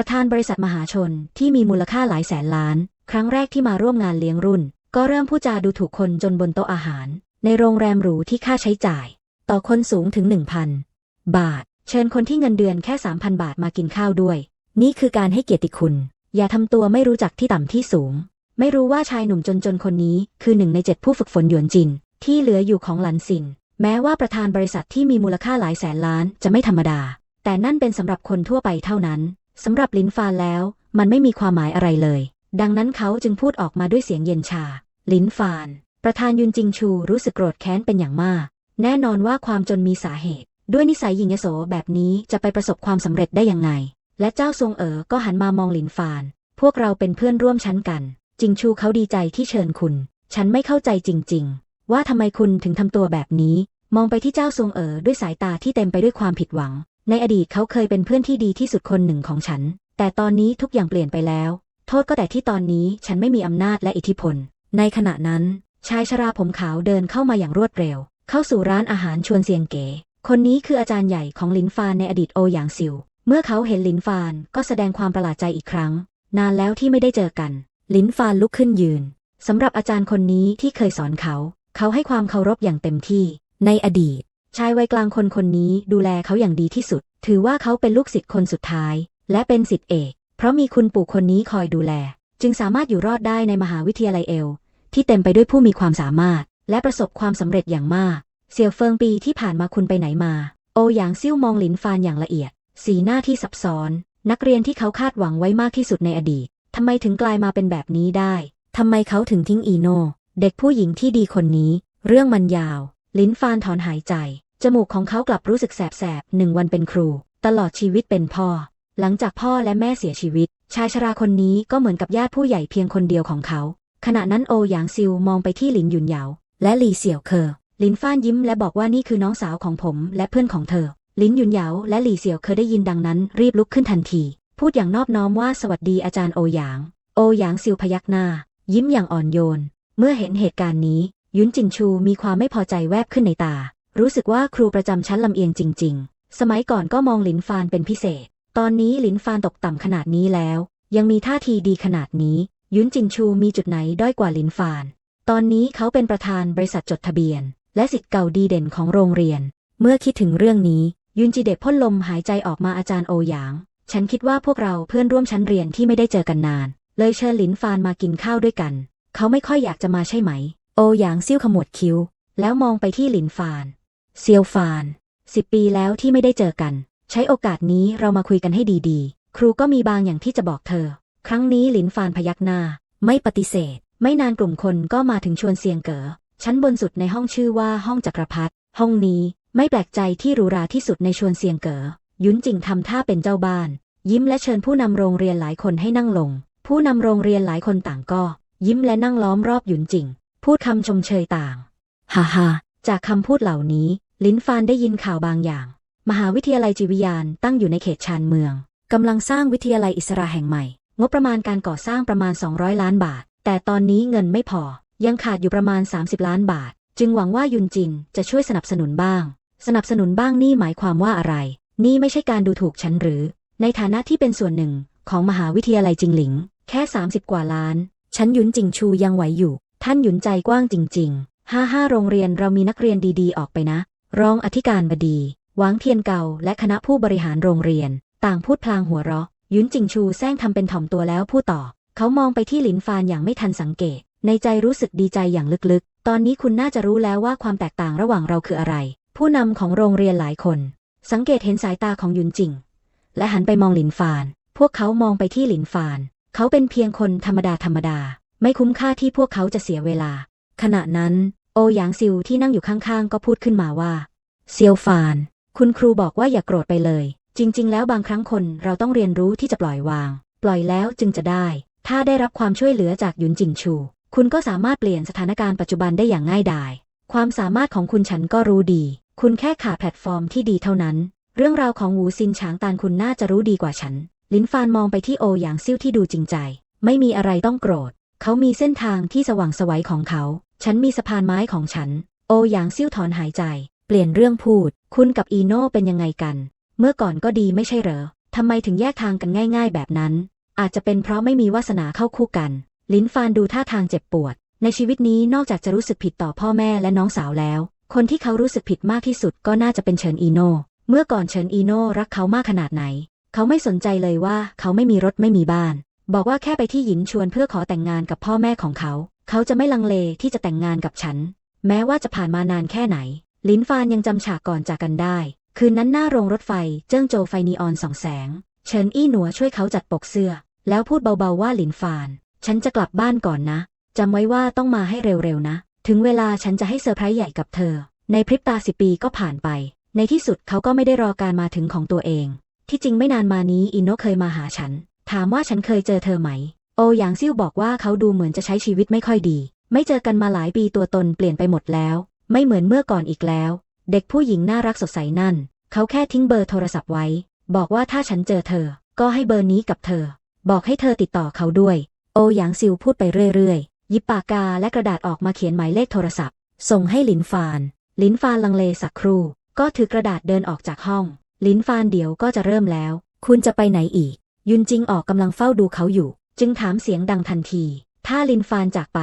ประธานบริษัทมหาชนที่มีมูลค่าหลายแสนล้าน ครั้งแรกที่มาร่วมงานเลี้ยงรุ่น ก็เริ่มพูดจาดูถูกคนจนบนโต๊ะอาหาร ในโรงแรมหรูที่ค่าใช้จ่าย ต่อคนสูงถึง 1,000 บาท เชิญคนที่เงินเดือนแค่ 3,000 บาทมากินข้าวด้วย นี่คือการให้เกียรติคุณ อย่าทำตัวไม่รู้จักที่ต่ำที่สูง ไม่รู้ว่าชายหนุ่มจนๆคนนี้คือหนึ่งในเจ็ดผู้ฝึกฝนหยวนจิน ที่เหลืออยู่ของหลันซินแม้ว่าประธานบริษัทที่มีมูลค่าหลายแสนล้านจะไม่ธรรมดา แต่นั่นเป็นสำหรับคนทั่วไปเท่านั้น สำหรับลินฟานแล้ว มันไม่มีความหมายอะไรเลย ดังนั้นเขาจึงพูดออกมาด้วยเสียงเย็นชา ลินฟาน ประธานยุนจิงชูรู้สึกโกรธแค้นเป็นอย่างมาก แน่นอนว่าความจนมีสาเหตุ ด้วยนิสัยหญิงยโสแบบนี้จะไปประสบความสำเร็จได้ยังไง และเจ้าทรงเอ๋อก็หันมามองลินฟาน พวกเราเป็นเพื่อนร่วมชั้นกัน จิงชูเขาดีใจที่เชิญคุณ ฉันไม่เข้าใจจริง ๆ ว่าทำไมคุณถึงทำตัวแบบนี้ มองไปที่เจ้าทรงเอ๋อด้วยสายตาที่เต็มไปด้วยความผิดหวัง ในอดีตเขาเคยเป็นเพื่อนที่ดีที่สุดคนหนึ่งของฉัน แต่ตอนนี้ทุกอย่างเปลี่ยนไปแล้ว โทษก็แต่ที่ตอนนี้ฉันไม่มีอำนาจและอิทธิพล ในขณะนั้น ชายชราผมขาวเดินเข้ามาอย่างรวดเร็ว เข้าสู่ร้านอาหารชวนเซียงเก๋ คนนี้คืออาจารย์ใหญ่ของลินฟานในอดีตโอหยางซิว เมื่อเขาเห็นลินฟานก็แสดงความประหลาดใจอีกครั้ง นานแล้วที่ไม่ได้เจอกัน ลินฟานลุกขึ้นยืนสำหรับอาจารย์คนนี้ที่เคยสอนเขา เขาให้ความเคารพอย่างเต็มที่ ในอดีต ชายวัยกลางคนคนนี้ดูแลเขาอย่างดีที่สุด ถือว่าเขาเป็นลูกศิษย์คนสุดท้าย และเป็นศิษย์เอก เพราะมีคุณปู่คนนี้คอยดูแล จึงสามารถอยู่รอดได้ในมหาวิทยาลัยเอล ที่เต็มไปด้วยผู้มีความสามารถ และประสบความสำเร็จอย่างมาก เสี่ยวเฟิงปีที่ผ่านมาคุณไปไหนมา โอหยางซิ่วมองหลินฟานอย่างละเอียด สีหน้าที่ซับซ้อน นักเรียนที่เขาคาดหวังไว้มากที่สุดในอดีตทำไมถึงกลายมาเป็นแบบนี้ได้ทำไมเขาถึงทิ้งอีโน เด็กผู้หญิงที่ดีคนนี้ เรื่องมันยาว ลิ้นฟานถอนหายใจ จมูกของเขากลับรู้สึกแสบๆหนึ่งวันเป็นครู ตลอดชีวิตเป็นพ่อ หลังจากพ่อและแม่เสียชีวิต ชายชราคนนี้ก็เหมือนกับญาติผู้ใหญ่เพียงคนเดียวของเขา ขณะนั้นโอหยางซิวมองไปที่หลินหยุนเหยาและหลีเสี่ยวเคอลินฟ้านยิ้มและบอกว่านี่คือน้องสาวของผมและเพื่อนของเธอ ลินหยุนเหยาและหลีเสี่ยวเคอได้ยินดังนั้น รีบลุกขึ้นทันที พูดอย่างนอบน้อมว่าสวัสดีอาจารย์โอหยาง โอหยางซิวพยักหน้า ยิ้มอย่างอ่อนโยน เมื่อเห็นเหตุการณ์นี้ ยุนจินชูมีความไม่พอใจแวบขึ้นในตา รู้สึกว่าครูประจำชั้นลำเอียงจริง ๆ สมัยก่อนก็มองหลินฟานเป็นพิเศษ ตอนนี้หลินฟานตกต่ำขนาดนี้แล้ว ยังมีท่าทีดีขนาดนี้ ยุนจินชูมีจุดไหนด้อยกว่าหลินฟาน ตอนนี้เขาเป็นประธานบริษัทจดทะเบียน และสิทธิ์เก่าดีเด่นของโรงเรียน เมื่อคิดถึงเรื่องนี้ ยุนจิเดะพ่นลมหายใจออกมาอาจารย์โอหยาง ฉันคิดว่าพวกเราเพื่อนร่วมชั้นเรียนที่ไม่ได้เจอกันนาน เลยเชิญหลินฟานมากินข้าวด้วยกัน เขาไม่ค่อยอยากจะมาใช่ไหม โอหยางซิ่วขมวดคิ้ว แล้วมองไปที่หลินฟาน เซียวฟานสิบปีแล้วที่ไม่ได้เจอกัน ใช้โอกาสนี้เรามาคุยกันให้ดีๆ ครูก็มีบางอย่างที่จะบอกเธอ ครั้งนี้หลินฟานพยักหน้า ไม่ปฏิเสธ ไม่นานกลุ่มคนก็มาถึงชวนเซียงเก๋อชั้นบนสุดในห้องชื่อว่าห้องจักรพรรดิห้องนี้ไม่แปลกใจที่หรูหราที่สุดในชวนเซียงเก๋อยุนจิงทำท่าเป็นเจ้าบ้าน ยิ้มและเชิญผู้นำโรงเรียนหลายคนให้นั่งลง ผู้นำโรงเรียนหลายคนต่างก็ ยิ้มและนั่งล้อมรอบหยุนจิง พูดคำชมเชยต่าง ฮ่าฮ่าจากคำพูดเหล่านี้ ลินฟานได้ยินข่าวบางอย่าง มหาวิทยาลัยจิตวิญญาณตั้งอยู่ในเขตชานเมืองกำลังสร้างวิทยาลัยอิสระแห่งใหม่ งบประมาณการก่อสร้างประมาณ 200 ล้านบาท แต่ตอนนี้เงินไม่พอ ยังขาดอยู่ประมาณ 30 ล้านบาท จึงหวังว่ายุนจินจะช่วยสนับสนุนบ้าง สนับสนุนบ้างนี่หมายความว่าอะไร นี่ไม่ใช่การดูถูกฉันหรือ ในฐานะที่เป็นส่วนหนึ่งของมหาวิทยาลัยจิงหลิง แค่ 30 กว่าล้าน ฉันหยุนจิงชูยังไหวอยู่ ท่านหยุนใจกว้างจริง ๆ ห้าห้าโรงเรียนเรามีนักเรียนดีๆ ออกไปนะ รองอธิการบดี หวังเทียนเก่า และคณะผู้บริหารโรงเรียน ต่างพูดพลางหัวเราะ ยุนจิงชูแซงทำเป็นถ่อมตัวแล้วพูดต่อ เขามองไปที่หลินฟานอย่างไม่ทันสังเกต ในใจรู้สึกดีใจอย่างลึกๆ ตอนนี้คุณน่าจะรู้แล้วว่าความแตกต่างระหว่างเราคืออะไร ผู้นำของโรงเรียนหลายคน สังเกตเห็นสายตาของยุนจิง และหันไปมองหลินฟาน พวกเขามองไปที่หลินฟาน เขาเป็นเพียงคนธรรมดาธรรมดา ไม่คุ้มค่าที่พวกเขาจะเสียเวลา ขณะนั้น โอหยางซิวที่นั่งอยู่ข้างๆ ก็พูดขึ้นมาว่า เซียวฟาน คุณครูบอกว่าอย่าโกรธไปเลย จริง ๆ แล้วบางครั้งคนเราต้องเรียนรู้ที่จะปล่อยวาง ปล่อยแล้วจึงจะได้ ถ้าได้รับความช่วยเหลือจากหยุนจิงชู คุณก็สามารถเปลี่ยนสถานการณ์ปัจจุบันได้อย่างง่ายดาย ความสามารถของคุณฉันก็รู้ดี คุณแค่ขาดแพลตฟอร์มที่ดีเท่านั้น เรื่องราวของหูซินฉางตานคุณน่าจะรู้ดีกว่าฉัน ลินฟานมองไปที่โอหยางซิ่วที่ดูจริงใจ ไม่มีอะไรต้องโกรธ เขามีเส้นทางที่สว่างสวัยของเขา ฉันมีสะพานไม้ของฉัน โอหยางซิ่วถอนหายใจ เปลี่ยนเรื่องพูด คุณกับอีโน่เป็นยังไงกัน เมื่อก่อนก็ดีไม่ใช่เหรอ ทำไมถึงแยกทางกันง่าย ๆ แบบนั้น อาจจะเป็นเพราะไม่มีวาสนาเข้าคู่กัน ลินฟานดูท่าทางเจ็บปวด ในชีวิตนี้นอกจากจะรู้สึกผิดต่อพ่อแม่และน้องสาวแล้ว คนที่เขารู้สึกผิดมากที่สุดก็น่าจะเป็นเฉินอีโน่เมื่อก่อนเฉินอีโน่รักเขามากขนาดไหน เขาไม่สนใจเลยว่าเขาไม่มีรถไม่มีบ้าน บอกว่าแค่ไปที่หยินชวนเพื่อขอแต่งงานกับพ่อแม่ของเขา เขาจะไม่ลังเลที่จะแต่งงานกับฉัน แม้ว่าจะผ่านมานานแค่ไหน ลินฟานยังจำฉากก่อนจากกันได้ คืนนั้นหน้าโรงรถไฟเจิ้งโจวไฟนีออนสองแสง เฉินอี้หนัวช่วยเขาจัดปกเสื้อ แล้วพูดเบาๆว่าลินฟาน ฉันจะกลับบ้านก่อนนะจำไว้ว่าต้องมาให้เร็วๆนะ ถึงเวลาฉันจะให้เซอร์ไพรส์ใหญ่กับเธอ ในพริบตาสิปีก็ผ่านไป ในที่สุดเขาก็ไม่ได้รอการมาถึงของตัวเอง ที่จริงไม่นานมานี้อินโนเคยมาหาฉัน ถามว่าฉันเคยเจอเธอไหม โอหยางซิ่วบอกว่าเขาดูเหมือนจะใช้ชีวิตไม่ค่อยดี ไม่เจอกันมาหลายปีตัวตนเปลี่ยนไปหมดแล้ว ไม่เหมือนเมื่อก่อนอีกแล้ว เด็กผู้หญิงน่ารักสดใสนั่น เขาแค่ทิ้งเบอร์โทรศัพท์ไว้ บอกว่าถ้าฉันเจอเธอ ก็ให้เบอร์นี้กับเธอ บอกให้เธอติดต่อเขาด้วย โอหยางซิวพูดไปเรื่อยๆ หยิบปากกาและกระดาษออกมาเขียนหมายเลขโทรศัพท์ ส่งให้หลินฟาน หลินฟานลังเลสักครู่ ก็ถือกระดาษเดินออกจากห้อง หลินฟานเดี๋ยวก็จะเริ่มแล้ว คุณจะไปไหนอีก ยุนจิงออกกำลังเฝ้าดูเขาอยู่ จึงถามเสียงดังทันที ถ้าลินฟานจากไป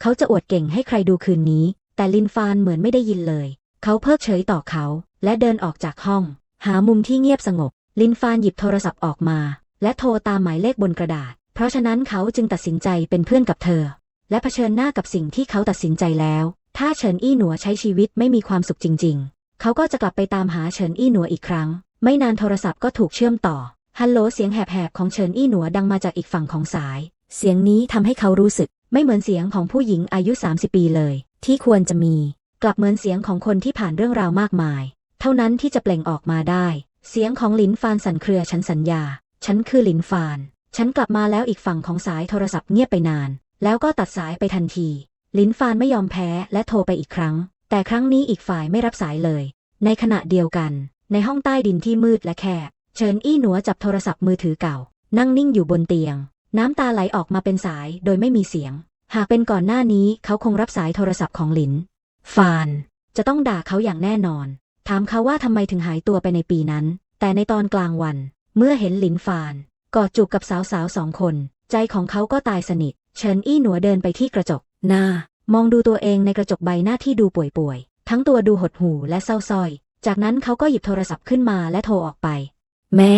เขาจะอวดเก่งให้ใครดูคืนนี้ แต่ลินฟานเหมือนไม่ได้ยินเลย เขาเพิกเฉยต่อเขา และเดินออกจากห้อง หามุมที่เงียบสงบ ลินฟานหยิบโทรศัพท์ออกมา และโทรตามหมายเลขบนกระดาษ เพราะฉะนั้นเขาจึงตัดสินใจเป็นเพื่อนกับเธอ และเผชิญหน้ากับสิ่งที่เขาตัดสินใจแล้ว ถ้าเฉินอี้หนัวใช้ชีวิตไม่มีความสุขจริง ๆ เขาก็จะกลับไปตามหาเฉินอี้หนัวอีกครั้ง ไม่นานโทรศัพท์ก็ถูกเชื่อมต่อ ฮัลโหลเสียงแหบๆของเฉินอี้หนัวดังมาจากอีกฝั่งของสาย เสียงนี้ทำให้เขารู้สึก ไม่เหมือนเสียงของผู้หญิงอายุ 30 ปีเลย ที่ควรจะมี กลับเหมือนเสียงของคนที่ผ่านเรื่องราวมากมาย เท่านั้นที่จะเปล่งออกมาได้ เสียงของหลินฟานสั่นเครือฉันสัญญา ฉันคือหลินฟาน ฉันกลับมาแล้วอีกฝั่งของสายโทรศัพท์เงียบไปนาน แล้วก็ตัดสายไปทันทีลินฟานไม่ยอมแพ้และโทรไปอีกครั้ง แต่ครั้งนี้อีกฝ่ายไม่รับสายเลย ในขณะเดียวกัน ในห้องใต้ดินที่มืดและแคบ เฉินอี้หนัวจับโทรศัพท์มือถือเก่า นั่งนิ่งอยู่บนเตียง น้ำตาไหลออกมาเป็นสายโดยไม่มีเสียง หากเป็นก่อนหน้านี้เขาคงรับสายโทรศัพท์ของหลิน ฟาน จะต้องด่าเขาอย่างแน่นอน ถามเขาว่าทำไมถึงหายตัวไปในปีนั้น แต่ในตอนกลางวัน เมื่อเห็นหลินฟานกอดจูบกับสาวๆสองคน ใจของเขาก็ตายสนิท เฉินอี้หนัวเดินไปที่กระจก หน้า มองดูตัวเองในกระจกใบหน้าที่ดูป่วยๆทั้งตัวดูหดหู่และเศร้าส้อย จากนั้นเขาก็หยิบโทรศัพท์ขึ้นมาและโทรออกไป แม่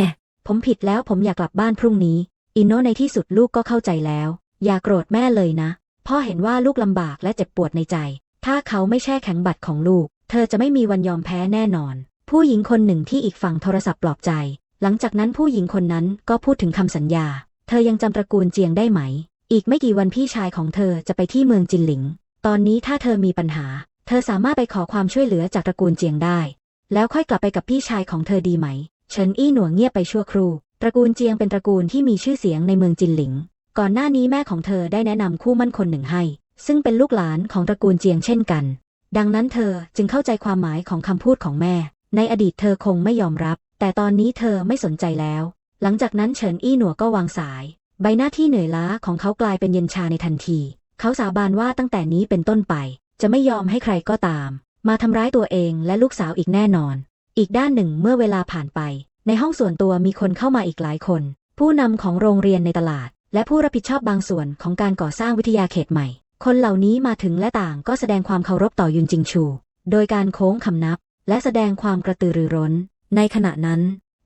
ผมผิดแล้วผมอยากกลับบ้านพรุ่งนี้ อินโนในที่สุดลูกก็เข้าใจแล้ว อย่าโกรธแม่เลยนะ พ่อเห็นว่าลูกลำบากและเจ็บปวดในใจ ถ้าเขาไม่แช่แข็งบัตรของลูก เธอจะไม่มีวันยอมแพ้แน่นอน ผู้หญิงคนหนึ่งที่อีกฝั่งโทรศัพท์ปลอบใจ หลังจากนั้นผู้หญิงคนนั้นก็พูดถึงคำสัญญา เธอยังจำตระกูลเจียงได้ไหม อีกไม่กี่วันพี่ชายของเธอจะไปที่เมืองจินหลิง ตอนนี้ถ้าเธอมีปัญหา เธอสามารถไปขอความช่วยเหลือจากตระกูลเจียงได้ แล้วค่อยกลับไปกับพี่ชายของเธอดีไหม เฉินอี้หนัวเงียบไปชั่วครู่ ตระกูลเจียงเป็นตระกูลที่มีชื่อเสียงในเมืองจินหลิง ก่อนหน้านี้แม่ของเธอได้แนะนำคู่มั่นคนหนึ่งให้ ซึ่งเป็นลูกหลานของตระกูลเจียงเช่นกัน ดังนั้นเธอจึงเข้าใจความหมายของคำพูดของแม่ ในอดีตเธอคงไม่ยอมรับ แต่ตอนนี้เธอไม่สนใจแล้ว หลังจากนั้นเฉินอี้หนัวก็วางสาย ใบหน้าที่เหนื่อยล้าของเขากลายเป็นเย็นชาในทันที เขาสาบานว่าตั้งแต่นี้เป็นต้นไป จะไม่ยอมให้ใครก็ตาม มาทำร้ายตัวเองและลูกสาวอีกแน่นอน อีกด้านหนึ่งเมื่อเวลาผ่านไป ในห้องส่วนตัวมีคนเข้ามาอีกหลายคน ผู้นำของโรงเรียนในตลาด และผู้รับผิดชอบบางส่วนของการก่อสร้างวิทยาเขตใหม่ คนเหล่านี้มาถึงและต่างก็แสดงความเคารพต่อยุนจิงชู โดยการโค้งคำนับ และแสดงความกระตือรือร้น ในขณะนั้น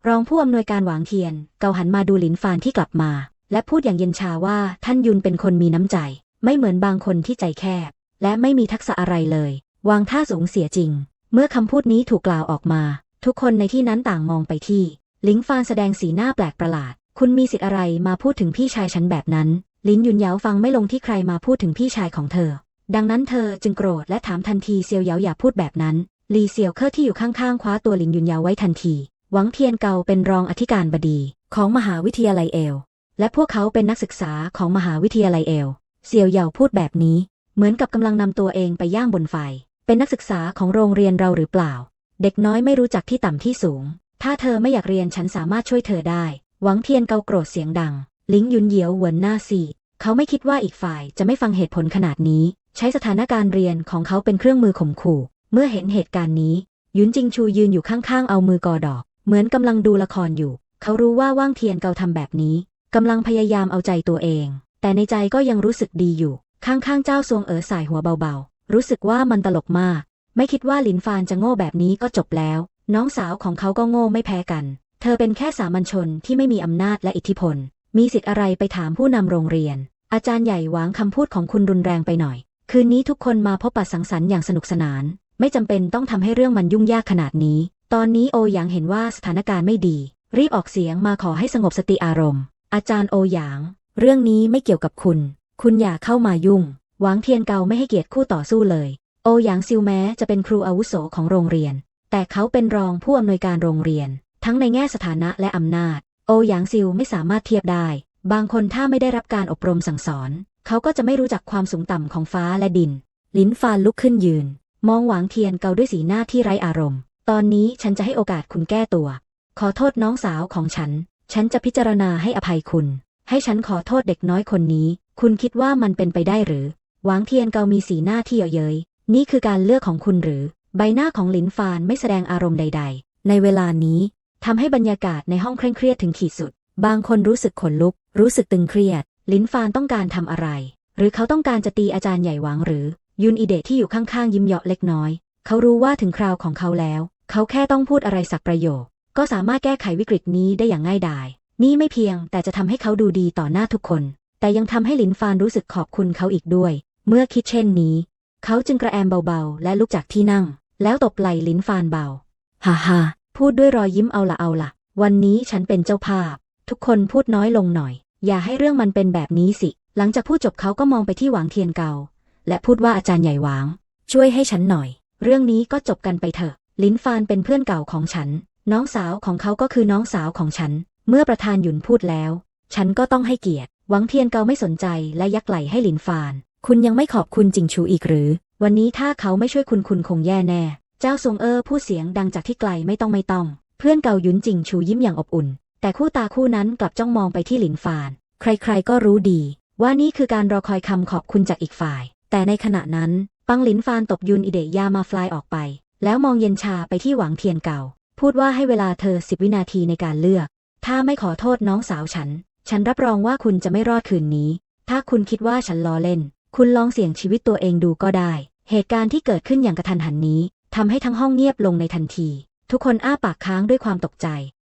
รองผู้อำนวยการหวางเทียน เกาหันมาดูหลินฟานที่กลับมา และพูดอย่างเย็นชาว่าท่านยุนเป็นคนมีน้ำใจ ไม่เหมือนบางคนที่ใจแคบ และไม่มีทักษะอะไรเลย วางท่าสูงเสียจริง เมื่อคำพูดนี้ถูกกล่าวออกมา ทุกคนในที่นั้นต่างมองไปที่ ลิงฟานแสดงสีหน้าแปลกประหลาด คุณมีสิทธิ์อะไรมาพูดถึงพี่ชายฉันแบบนั้น ลินยุนเยาฟังไม่ลงที่ใครมาพูดถึงพี่ชายของเธอ ดังนั้นเธอจึงโกรธและถามทันทีเซียวเยาอย่าพูดแบบนั้นลีเซียวเคอร์ที่อยู่ข้างๆคว้าตัวลินยุนเยาไว้ทันที หวังเทียนเกาเป็นรองอธิการบดีของมหาวิทยาลัยเอล และพวกเขาเป็นนักศึกษาของมหาวิทยาลัยเอล เซียวเยาพูดแบบนี้ เหมือนกับกำลังนำตัวเองไปย่างบนไฟ เป็นนักศึกษาของโรงเรียนเราหรือเปล่า เด็กน้อยไม่รู้จักที่ต่ำที่สูง ถ้าเธอไม่อยากเรียนฉันสามารถช่วยเธอได้ หวังเทียนเกาโกรธเสียงดัง ลิงยุนเหยียวเหวินหน้าซีเขาไม่คิดว่าอีกฝ่ายจะไม่ฟังเหตุผลขนาดนี้ ใช้สถานการณ์เรียนของเขาเป็นเครื่องมือข่มขู่ เมื่อเห็นเหตุการณ์นี้ ยุนจิงชูยืนอยู่ข้างๆเอามือกอดอก เหมือนกำลังดูละครอยู่ เขารู้ว่าว่างเทียนเกาทำแบบนี้กำลังพยายามเอาใจตัวเอง แต่ในใจก็ยังรู้สึกดีอยู่ ข้างๆเจ้าซวงเอ๋อสายหัวเบาๆ รู้สึกว่ามันตลกมาก ไม่คิดว่าหลินฟานจะโง่แบบนี้ก็จบแล้ว น้องสาวของเขาก็โง่ไม่แพ้กัน เธอเป็นแค่สามัญชนที่ไม่มีอำนาจและอิทธิพล มีสิทธิ์อะไรไปถามผู้นำโรงเรียน อาจารย์ใหญ่หวางคำพูดของคุณรุนแรงไปหน่อย คืนนี้ทุกคนมาพบปะสังสรรค์อย่างสนุกสนาน ไม่จำเป็นต้องทำให้เรื่องมันยุ่งยากขนาดนี้ ตอนนี้โอหยางเห็นว่าสถานการณ์ไม่ดี รีบออกเสียงมาขอให้สงบสติอารมณ์ อาจารย์โอหยาง เรื่องนี้ไม่เกี่ยวกับคุณ คุณอย่าเข้ามายุ่ง หวางเทียนเกาไม่ให้เกียรติคู่ต่อสู้เลย โอหยางซิวแม้จะเป็นครูอาวุโสของโรงเรียน แต่เขาเป็นรองผู้อำนวยการโรงเรียน ทั้งในแง่สถานะและอำนาจ โอหยางซิวไม่สามารถเทียบได้ บางคนถ้าไม่ได้รับการอบรมสั่งสอน เขาก็จะไม่รู้จักความสูงต่ำของฟ้าและดิน ลิ้นฟานลุกขึ้นยืน มองหวางเทียนเกาด้วยสีหน้าที่ไร้อารมณ์ ตอนนี้ฉันจะให้โอกาสคุณแก้ตัว ขอโทษน้องสาวของฉัน ฉันจะพิจารณาให้อภัยคุณ ให้ฉันขอโทษเด็กน้อยคนนี้ คุณคิดว่ามันเป็นไปได้หรือ หวางเทียนเกามีสีหน้าที่เยาะเย้ยนี่คือการเลือกของคุณหรือ ใบหน้าของหลินฟานไม่แสดงอารมณ์ใด ๆ ในเวลานี้ทำให้บรรยากาศในห้องเคร่งเครียดถึงขีดสุด บางคนรู้สึกขนลุก รู้สึกตึงเครียดหลินฟานต้องการทำอะไร หรือเขาต้องการจะตีอาจารย์ใหญ่หวางหรือ ยุนอีเดะที่อยู่ข้างๆ ยิ้มเยาะเล็กน้อย เขารู้ว่าถึงคราวของเขาแล้ว เขาแค่ต้องพูดอะไรสักประโยค ก็สามารถแก้ไขวิกฤตนี้ได้อย่างง่ายดาย นี่ไม่เพียงแต่จะทำให้เขาดูดีต่อหน้าทุกคน แต่ยังทำให้หลินฟานรู้สึกขอบคุณเขาอีกด้วย เมื่อคิดเช่นนี้ เขาจึงกระแอมเบาๆ และลุกจากที่นั่ง แล้วตบไหล่ลิ้นฟานเบา ฮ่าฮ่าพูดด้วยรอยยิ้มเอาละเอาละวันนี้ฉันเป็นเจ้าภาพ ทุกคนพูดน้อยลงหน่อย อย่าให้เรื่องมันเป็นแบบนี้สิ หลังจากพูดจบเขาก็มองไปที่หวางเทียนเกา และพูดว่าอาจารย์ใหญ่หวาง ช่วยให้ฉันหน่อย เรื่องนี้ก็จบกันไปเถอะ ลิ้นฟานเป็นเพื่อนเก่าของฉัน น้องสาวของเขาก็คือน้องสาวของฉัน เมื่อประธานหยุนพูดแล้ว ฉันก็ต้องให้เกียรติ หวังเทียนเกาไม่สนใจและยักไหลให้ลินฟาน คุณยังไม่ขอบคุณจิงชูอีกหรือ วันนี้ถ้าเขาไม่ช่วยคุณคุณคงแย่แน่ เจ้าทรงเออพูดเสียงดังจากที่ไกลไม่ต้องไม่ต้อง เพื่อนเก่าหยุนจิงชูยิ้มอย่างอบอุ่น แต่คู่ตาคู่นั้นกลับจ้องมองไปที่หลินฟาน ใครๆก็รู้ดี ว่านี่คือการรอคอยคำขอบคุณจากอีกฝ่าย แต่ในขณะนั้นปังหลินฟานตบยุนอิเดยามาฟลายออกไป แล้วมองเย็นชาไปที่หวังเทียนเก่า พูดว่าให้เวลาเธอสิบวินาทีในการเลือก ถ้าไม่ขอโทษน้องสาวฉัน ฉันรับรองว่าคุณจะไม่รอดคืนนี้ ถ้าคุณคิดว่าฉันล้อเล่น คุณลองเสี่ยงชีวิตตัวเองดูก็ได้ เหตุการณ์ที่เกิดขึ้นอย่างกระทันหันนี้ทำให้ทั้งห้องเงียบลงในทันที ทุกคนอ้าปากค้างด้วยความตกใจ